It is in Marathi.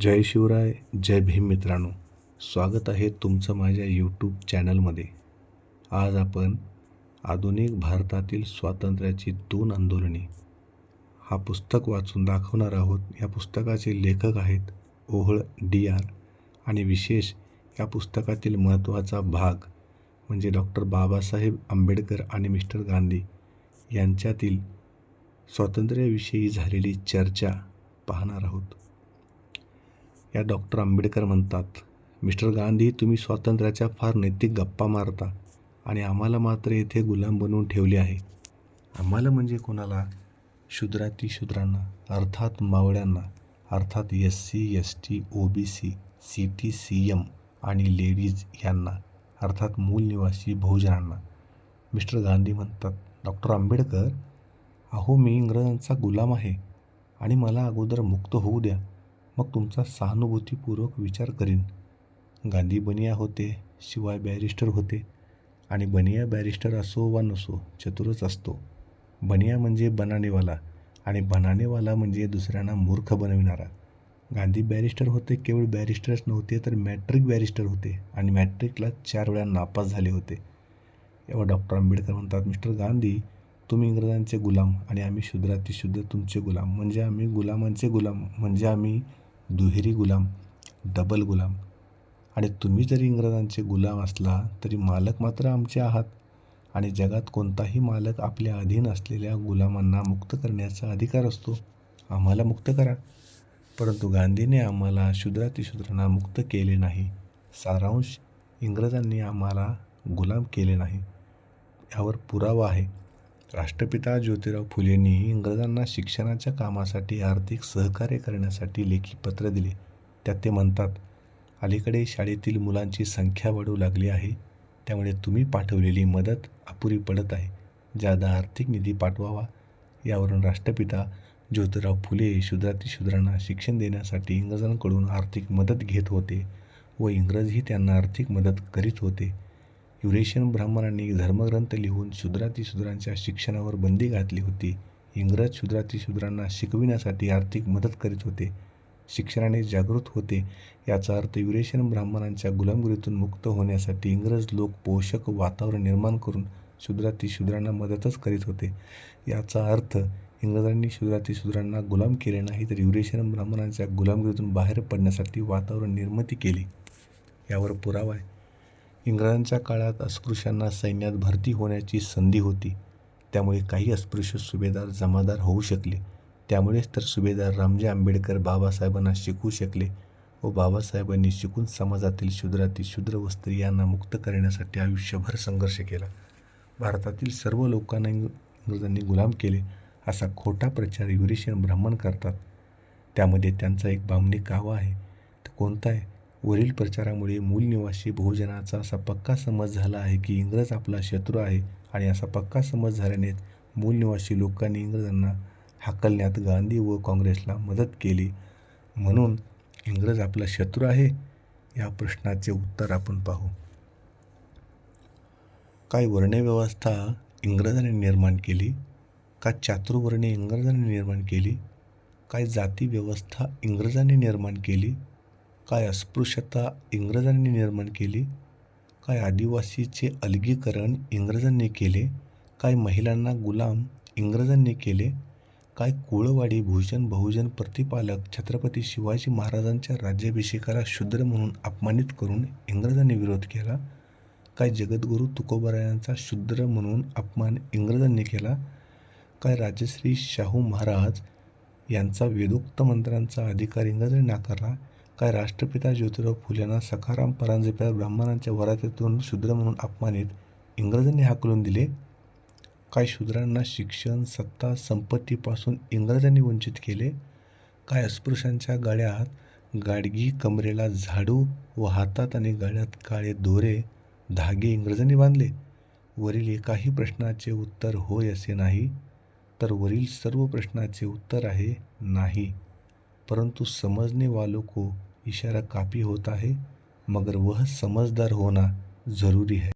जय शिवराय जय भीम मित्रांनो. स्वागत आहे तुमचं माझ्या यूट्यूब चॅनलमध्ये आज आपण आधुनिक भारतातील स्वातंत्र्याची दोन आंदोलने. हा पुस्तक वाचून दाखवणार आहोत. या पुस्तकाचे लेखक आहेत ओहळ डी आर आणि विशेष या पुस्तकातील महत्त्वाचा भाग म्हणजे डॉक्टर बाबासाहेब आंबेडकर आणि मिस्टर गांधी यांच्यातील स्वातंत्र्याविषयी झालेली चर्चा पाहणार आहोत. या डॉक्टर आंबेडकर म्हणतात मिस्टर गांधी तुम्ही स्वातंत्र्याच्या फार नैतिक गप्पा मारता आणि आम्हाला मात्र येथे गुलाम बनवून ठेवले आहे. आम्हाला म्हणजे कोणाला? शूद्राती शूद्रांना अर्थात मावळ्यांना अर्थात S C S T O B C C T C M आणि लेडीज यांना अर्थात मूल निवासी बहुजनांना. मिस्टर गांधी म्हणतात डॉक्टर आंबेडकर अहो मी इंग्रजांचा गुलाम आहे आणि मला अगोदर मुक्त होऊ द्या. मग तुमचा सहानुभूतीपूर्वक विचार करीन. गांधी बनिया होते शिवाय बॅरिस्टर होते. आणि बनिया बॅरिस्टर असो वा नसो चतुरच असतो. बनिया म्हणजे बनानेवाला आणि बनानेवाला म्हणजे दुसऱ्यांना मूर्ख बनविणारा. गांधी बॅरिस्टर होते केवळ बॅरिस्टरच नव्हते तर मॅट्रिक बॅरिस्टर होते आणि मॅट्रिकला चार वेळा नापास झाले होते. यावर डॉक्टर आंबेडकर म्हणतात मिस्टर गांधी तुम्ही इंग्रजांचे गुलाम आणि आम्ही शूद्राती शुद्ध तुमचे गुलाम. म्हणजे आम्ही गुलामांचे गुलाम. म्हणजे आम्ही दुहेरी गुलाम डबल गुलाम. आणि तुम्ही जरी इंग्रजांचे गुलाम असला तरी मालक मात्र आमचे आहात. आणि जगात कोणताही मालक आपल्या अधीन असलेल्या गुलामांना मुक्त करण्याचा अधिकार असतो. आम्हाला मुक्त करा. परंतु गांधीने आम्हाला शूद्रातिशूद्रांना मुक्त केले नाही. सारांश इंग्रजांनी आम्हाला गुलाम केले नाही. यावर पुरावा आहे. राष्ट्रपिता ज्योतिराव फुलेंनी इंग्रजांना शिक्षणाच्या कामासाठी आर्थिक सहकार्य करण्यासाठी लेखी पत्र दिले. त्यात ते म्हणतात अलीकडे शाळेतील मुलांची संख्या वाढू लागली आहे. त्यामुळे तुम्ही पाठवलेली मदत अपुरी पडत आहे. जादा आर्थिक निधी पाठवावा यावरून राष्ट्रपिता ज्योतिराव फुले शूद्रातिशूद्रांना शिक्षण देण्यासाठी इंग्रजांकडून आर्थिक मदत घेत होते व इंग्रजही त्यांना आर्थिक मदत करीत होते. युरेशियन ब्राह्मणांनी धर्मग्रंथ लिहून शूद्रातिशूद्रांच्या शिक्षणावर बंदी घातली होती. इंग्रज शूद्रातिशूद्रांना शिकविण्यासाठी आर्थिक मदत करीत होते. शिक्षणाने जागृत होते. याचा अर्थ युरेशियन ब्राह्मणांच्या गुलामगिरीतून मुक्त होण्यासाठी इंग्रज लोक पोषक वातावरण निर्माण करून शूद्रातिशूद्रांना मदतच करीत होते. याचा अर्थ इंग्रजांनी शूद्रातिशूद्रांना गुलाम केले नाही तर युरेशियन ब्राह्मणांच्या गुलामगिरीतून बाहेर पडण्यासाठी वातावरण निर्मिती केली. यावर पुरावा आहे. इंग्रजांच्या काळात अस्पृश्यांना सैन्यात भरती होण्याची संधी होती. त्यामुळे काही अस्पृश्य सुभेदार जमादार होऊ शकले. त्यामुळेच तर सुभेदार रामजी आंबेडकर बाबासाहेबांना शिकू शकले व बाबासाहेबांनी शिकून समाजातील शूद्रातील शूद्र व स्त्रियांना मुक्त करण्यासाठी आयुष्यभर संघर्ष केला. भारतातील सर्व लोकांना इंग्रजांनी गुलाम केले असा खोटा प्रचार युरेशियन ब्राह्मण करतात. त्यामध्ये त्यांचा एक बामणी कावा आहे. तर कोणता आहे? वरील प्रचारामुळे मूल निवासी बहुजनाचा असा पक्का समज झाला आहे की इंग्रज आपला शत्रू आहे आणि असा पक्का समज झाल्याने मूल निवासी लोकांनी इंग्रजांना हाकलण्यात गांधी व काँग्रेसला मदत केली. म्हणून इंग्रज आपला शत्रू आहे? या प्रश्नाचे उत्तर आपण पाहू. काय वर्णव्यवस्था इंग्रजांनी निर्माण केली? का चातुर्वर्णे इंग्रजांनी निर्माण केली? काय जाती व्यवस्था इंग्रजांनी निर्माण केली? काय अस्पृश्यता इंग्रजांनी निर्माण केली? काय आदिवासीचे अलगीकरण इंग्रजांनी केले? काय महिलांना गुलाम इंग्रजांनी केले? काय कुळवाडी भूषण बहुजन प्रतिपालक छत्रपती शिवाजी महाराजांच्या राज्याभिषेकाला शूद्र म्हणून अपमानित करून इंग्रजांनी विरोध केला? काय जगद्गुरू तुकोबरायांचा शूद्र म्हणून अपमान इंग्रजांनी केला? काय राजश्री शाहू महाराज यांचा वेदोक्त मंत्रांचा अधिकार इंग्रजांनी नाकारला? काय राष्ट्रपिता ज्योतिराव फुलेंना सखाराम परांजपेला ब्राह्मणांच्या वरातीतून शूद्र म्हणून अपमानित इंग्रजांनी हाकलून दिले? काय शूद्रांना शिक्षण सत्ता संपत्तीपासून इंग्रजांनी वंचित केले? काय अस्पृश्यांच्या गाड्यात गाडगी कमरेला झाडू व हातात आणि गळ्यात काळे दोरे धागे इंग्रजांनी बांधले? वरील एकाही प्रश्नाचे उत्तर होय असे नाही तर वरील सर्व प्रश्नाचे उत्तर आहे नाही. परंतु समजणे वालो को इशारा काफ़ी होता है मगर वह समझदार होना ज़रूरी है।